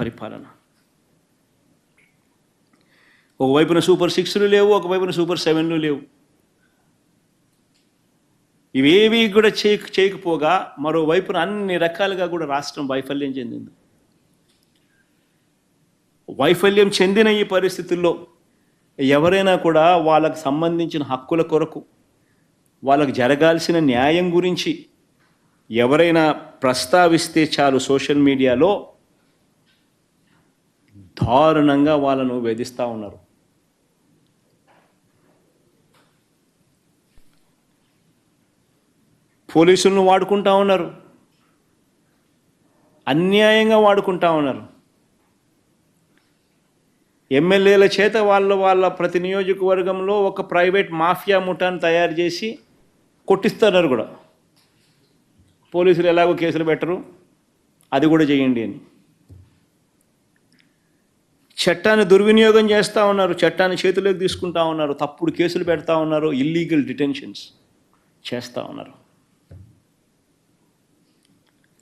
పరిపాలన. ఒకవైపున సూపర్ సిక్స్లు లేవు ఒకవైపున సూపర్ సెవెన్లు లేవు. ఇవేవి కూడా చేయ చేయకపోగా మరోవైపున అన్ని రకాలుగా కూడా రాష్ట్రం వైఫల్యం చెందింది. వైఫల్యం చెందిన ఈ పరిస్థితుల్లో ఎవరైనా కూడా వాళ్ళకు సంబంధించిన హక్కుల కొరకు వాళ్ళకు జరగాల్సిన న్యాయం గురించి ఎవరైనా ప్రస్తావిస్తే చాలు సోషల్ మీడియాలో దారుణంగా వాళ్ళను వేధిస్తూ ఉన్నారు. పోలీసులను వాడుకుంటా ఉన్నారు. అన్యాయంగా వాడుకుంటా ఉన్నారు. ఎమ్మెల్యేల చేత వాళ్ళు వాళ్ళ ప్రతి నియోజకవర్గంలో ఒక ప్రైవేట్ మాఫియా ముఠాను తయారు చేసి కొట్టిస్తున్నారు కూడా. పోలీసులు ఎలాగో కేసులు పెట్టరు. అది కూడా చేయండి అని. చట్టాన్ని దుర్వినియోగం చేస్తూ ఉన్నారు చట్టాన్ని చేతిలోకి తీసుకుంటా ఉన్నారు తప్పుడు కేసులు పెడతా ఉన్నారు ఇల్లీగల్ డిటెన్షన్స్ చేస్తూ ఉన్నారు.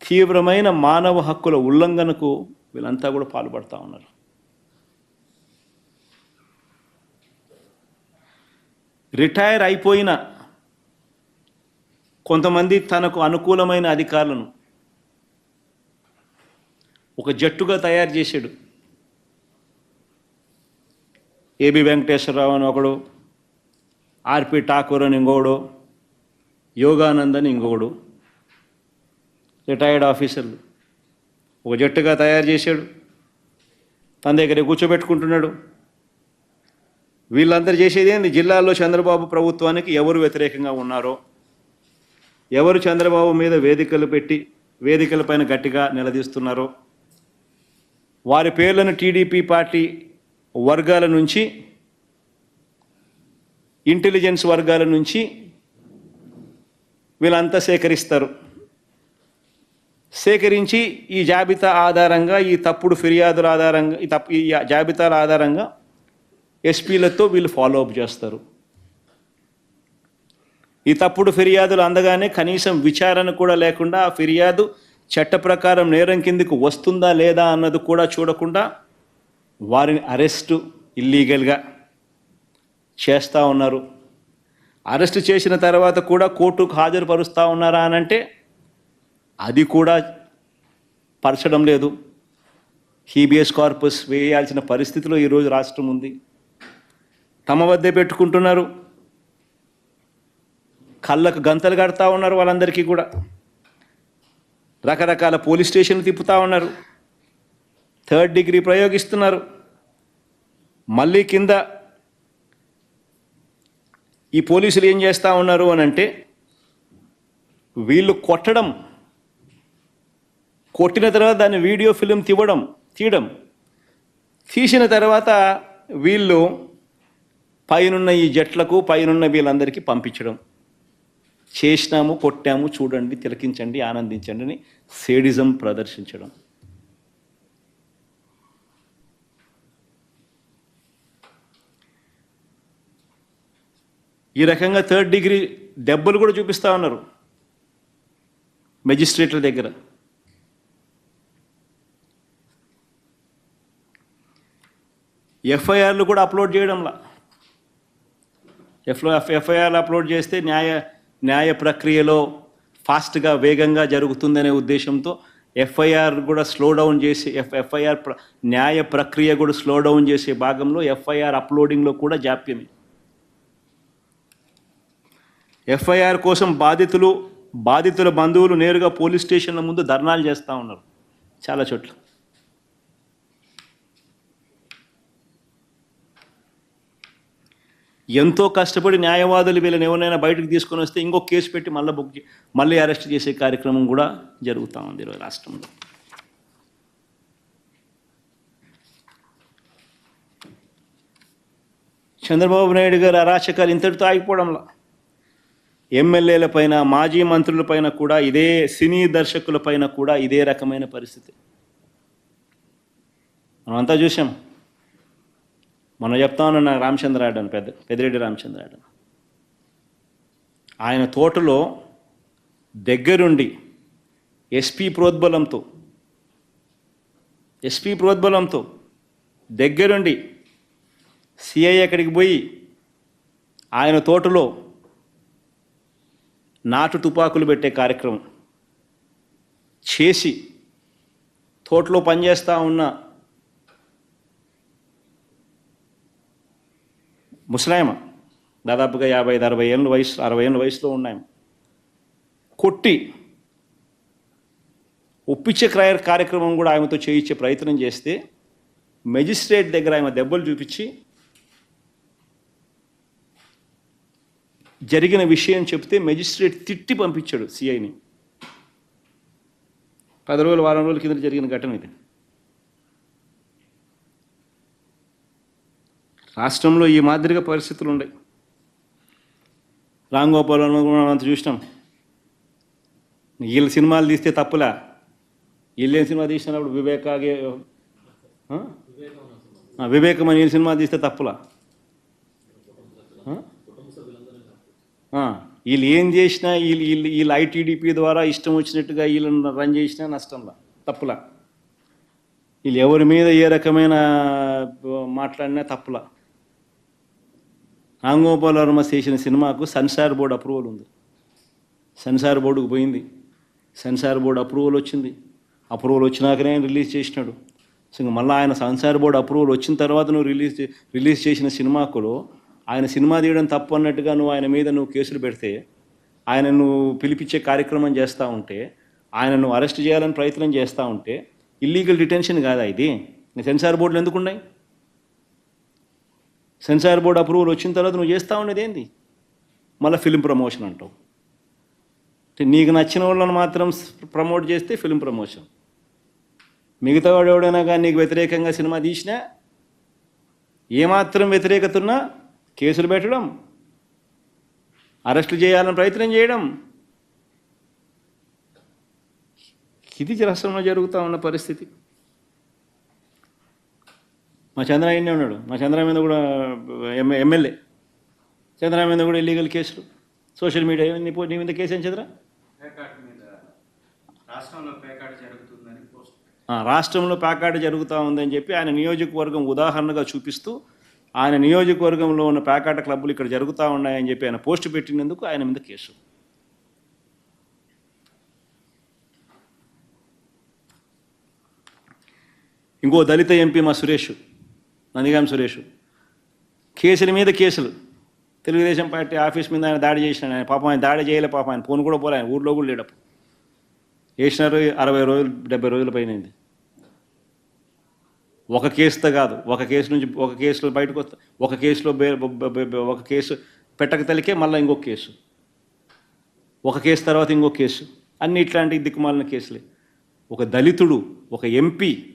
తీవ్రమైన మానవ హక్కుల ఉల్లంఘనకు వీళ్ళంతా కూడా పాల్పడుతూ ఉన్నారు. రిటైర్ అయిపోయిన కొంతమంది తనకు అనుకూలమైన అధికారులను ఒక జట్టుగా తయారు చేశాడు. ఏబి వెంకటేశ్వరరావు అని ఒకడు ఆర్పి ఠాకూర్ అని ఇంకోడు యోగానంద్ అని ఇంకొకడు రిటైర్డ్ ఆఫీసర్లు. ఒక జట్టుగా తయారు చేశాడు. తన దగ్గర కూర్చోబెట్టుకుంటున్నాడు. వీళ్ళందరూ చేసేది ఏంది? జిల్లాలో చంద్రబాబు ప్రభుత్వానికి ఎవరు వ్యతిరేకంగా ఉన్నారో ఎవరు చంద్రబాబు మీద వేదికలు పెట్టి వేదికలపైన గట్టిగా నిలదీస్తున్నారో వారి పేర్లను టీడీపీ పార్టీ వర్గాల నుంచి ఇంటెలిజెన్స్ వర్గాల నుంచి వీళ్ళంతా సేకరిస్తారు. సేకరించి ఈ జాబితా ఆధారంగా ఈ తప్పుడు ఫిర్యాదుల ఆధారంగా ఈ తప్పు ఈ జాబితాల ఆధారంగా ఎస్పీలతో వీళ్ళు ఫాలో అప్ చేస్తారు. ఈ తప్పుడు ఫిర్యాదులు అందగానే కనీసం విచారణ కూడా లేకుండా ఆ ఫిర్యాదు చట్ట ప్రకారం నేరం కిందకు వస్తుందా లేదా అన్నది కూడా చూడకుండా వారిని అరెస్టు ఇల్లీగల్గా చేస్తూ ఉన్నారు. అరెస్ట్ చేసిన తర్వాత కూడా కోర్టుకు హాజరుపరుస్తూ ఉన్నారా అని అంటే అది కూడా పరచడం లేదు. హీబియస్ కార్పస్ వేయాల్సిన పరిస్థితిలో ఈరోజు రాష్ట్రం ఉంది. తమ వద్దే పెట్టుకుంటున్నారు. కళ్ళకు గంతలు కడతా ఉన్నారు వాళ్ళందరికీ కూడా. రకరకాల పోలీస్ స్టేషన్లు తిప్పుతూ ఉన్నారు. థర్డ్ డిగ్రీ ప్రయోగిస్తున్నారు. మళ్ళీ కింద ఈ పోలీసులు ఏం చేస్తూ ఉన్నారు అని అంటే వీళ్ళు కొట్టడం కొట్టిన తర్వాత దాన్ని వీడియో ఫిలిం తీవడం తీయడం. తీసిన తర్వాత వీళ్ళు పైనున్న ఈ జట్లకు పైనున్న వీళ్ళందరికీ పంపించడం. చేసినాము కొట్టాము చూడండి తిలకించండి ఆనందించండి అని సేడిజం ప్రదర్శించడం. ఈ రకంగా థర్డ్ డిగ్రీ దెబ్బలు కూడా చూపిస్తా ఉన్నారు మెజిస్ట్రేట్ల దగ్గర. ఎఫ్ఐఆర్లు కూడా అప్లోడ్ చేయడంలా. ఎఫ్లో ఎఫ్ఐఆర్లు అప్లోడ్ చేస్తే న్యాయ న్యాయ ప్రక్రియలో ఫాస్ట్గా వేగంగా జరుగుతుందనే ఉద్దేశంతో ఎఫ్ఐఆర్ కూడా స్లో డౌన్ చేసి ఎఫ్ ఎఫ్ఐఆర్ ప్ర న్యాయ ప్రక్రియ కూడా స్లో డౌన్ చేసే భాగంలో ఎఫ్ఐఆర్ అప్లోడింగ్లో కూడా జాప్యమే. ఎఫ్ఐఆర్ కోసం బాధితులు బాధితుల బంధువులు నేరుగా పోలీస్ స్టేషన్ల ముందు ధర్నాలు చేస్తూ ఉన్నారు. చాలా చోట్ల. ఎంతో కష్టపడి న్యాయవాదులు వీళ్ళని ఎవరైనా బయటకు తీసుకొని వస్తే ఇంకో కేసు పెట్టి మళ్ళీ బుక్ మళ్ళీ అరెస్ట్ చేసే కార్యక్రమం కూడా జరుగుతూ ఉంది ఈరోజు రాష్ట్రంలో. చంద్రబాబు నాయుడు గారు అరాచకాలు ఇంతటితో ఆగిపోవడంలో? ఎమ్మెల్యేల పైన మాజీ మంత్రుల పైన కూడా ఇదే సినీ దర్శకుల పైన కూడా ఇదే రకమైన పరిస్థితి. మనమంతా చూసాం మనం చెప్తా ఉన్నా రామచంద్రాయుడు అని పెద్ద పెద్దిరెడ్డి రామచంద్రాయుడు ఆయన తోటలో దగ్గరుండి ఎస్పీ ప్రోద్బలంతో ఎస్పీ ప్రోద్బలంతో దగ్గరుండి సిఐ అక్కడికి పోయి ఆయన తోటలో నాటు తుపాకులు పెట్టే కార్యక్రమం. చేసి తోటలో పనిచేస్తూ ఉన్న ముసలాయమ దాదాపుగా యాభై ఐదు అరవై ఏళ్ళ వయసు అరవై ఏళ్ళ వయసులో ఉన్నాయమ కొట్టి ఒప్పించే క్రయ కార్యక్రమం కూడా ఆమెతో చేయించే ప్రయత్నం చేస్తే మెజిస్ట్రేట్ దగ్గర ఆమె దెబ్బలు చూపించి జరిగిన విషయం చెప్తే మెజిస్ట్రేట్ తిట్టి పంపించాడు సిఐని. పది రోజులు వారం రోజుల కింద జరిగిన ఘటన ఇది. రాష్ట్రంలో ఈ మాదిరిగా పరిస్థితులు ఉన్నాయి రామ్ గోపాల్ అంత చూసినాం. వీళ్ళ సినిమాలు తీస్తే తప్పులా? వీళ్ళు ఏం సినిమా తీసినప్పుడు వివేకాగే వివేకం అని సినిమా తీస్తే తప్పులా ఆ? ఆ, వీళ్ళు ఏం చేసినా వీళ్ళు వీళ్ళు వీళ్ళు ఐటీడీపీ ద్వారా ఇష్టం వచ్చినట్టుగా వీళ్ళని రన్ చేసినా నష్టంలా తప్పులా. వీళ్ళు ఎవరి మీద ఏ రకమైన మాట్లాడినా తప్పులా. రాంగోపాల్ వర్మ చేసిన సినిమాకు సెన్సార్ బోర్డు అప్రూవల్ ఉంది. సెన్సార్ బోర్డుకు పోయింది. సెన్సార్ బోర్డు అప్రూవల్ వచ్చింది. అప్రూవల్ వచ్చినాకనే ఆయన రిలీజ్ చేసినాడు. సో మళ్ళీ ఆయన సెన్సార్ బోర్డు అప్రూవల్ వచ్చిన తర్వాత నువ్వు రిలీజ్ రిలీజ్ చేసిన సినిమాకులో ఆయన సినిమా తీయడం తప్పు అన్నట్టుగా నువ్వు ఆయన మీద నువ్వు కేసులు పెడితే ఆయన నువ్వు పిలిపించే కార్యక్రమం చేస్తూ ఉంటే ఆయన నువ్వు అరెస్ట్ చేయాలని ప్రయత్నం చేస్తూ ఉంటే ఇల్లీగల్ డిటెన్షన్ కాదా ఇది? నీ సెన్సార్ బోర్డులు ఎందుకు ఉన్నాయి సెన్సార్ బోర్డు అప్రూవల్ వచ్చిన తర్వాత నువ్వు చేస్తూ ఉండేది ఏంది? మళ్ళీ ఫిలిం ప్రమోషన్ అంటావు. నీకు నచ్చిన వాళ్ళని మాత్రం ప్రమోట్ చేస్తే ఫిలిం ప్రమోషన్ మిగతా వాడు ఎవడైనా కానీ నీకు వ్యతిరేకంగా సినిమా తీసినా ఏమాత్రం వ్యతిరేకత ఉన్నా కేసులు పెట్టడం అరెస్టులు చేయాలని ప్రయత్నం చేయడం. ఇది రాష్ట్రంలో జరుగుతూ ఉన్న పరిస్థితి. మా చంద్రయ్యనే ఉన్నాడు. మా చంద్ర మీద కూడా ఎమ్మె ఎమ్మెల్యే. చంద్ర మీద కూడా ఇల్లీగల్ కేసులు. సోషల్ మీడియా నీ నీ మీద కేసు ఏం చంద్ర? రాష్ట్రంలో ప్యాకాట జరుగుతూ ఉందని చెప్పి ఆయన నియోజకవర్గం ఉదాహరణగా చూపిస్తూ ఆయన నియోజకవర్గంలో ఉన్న ప్యాకాట క్లబ్బులు ఇక్కడ జరుగుతూ ఉన్నాయని చెప్పి ఆయన పోస్ట్ పెట్టినందుకు ఆయన మీద కేసు. ఇంకో దళిత ఎంపీ మా సురేష్ నందిగాం సురేష్. కేసుల మీద కేసులు. తెలుగుదేశం పార్టీ ఆఫీస్ మీద ఆయన దాడి చేసిన ఆయన పాపం ఆయన దాడి చేయలే పాపం ఆయన. ఫోన్ కూడా పోలే ఆయన ఊర్లో కూడా లేడప్పుడు. వేసినారు అరవై రోజులు డెబ్బై రోజుల పైన ఒక కేసుతో కాదు. ఒక కేసు నుంచి ఒక కేసులో బయటకు వస్తా ఒక కేసులో ఒక కేసు పెట్టక తలికే మళ్ళీ ఇంకొక కేసు. ఒక కేసు తర్వాత ఇంకొక కేసు. అన్ని ఇట్లాంటి దిక్కుమాలిన కేసులే. ఒక దళితుడు ఒక ఎంపీ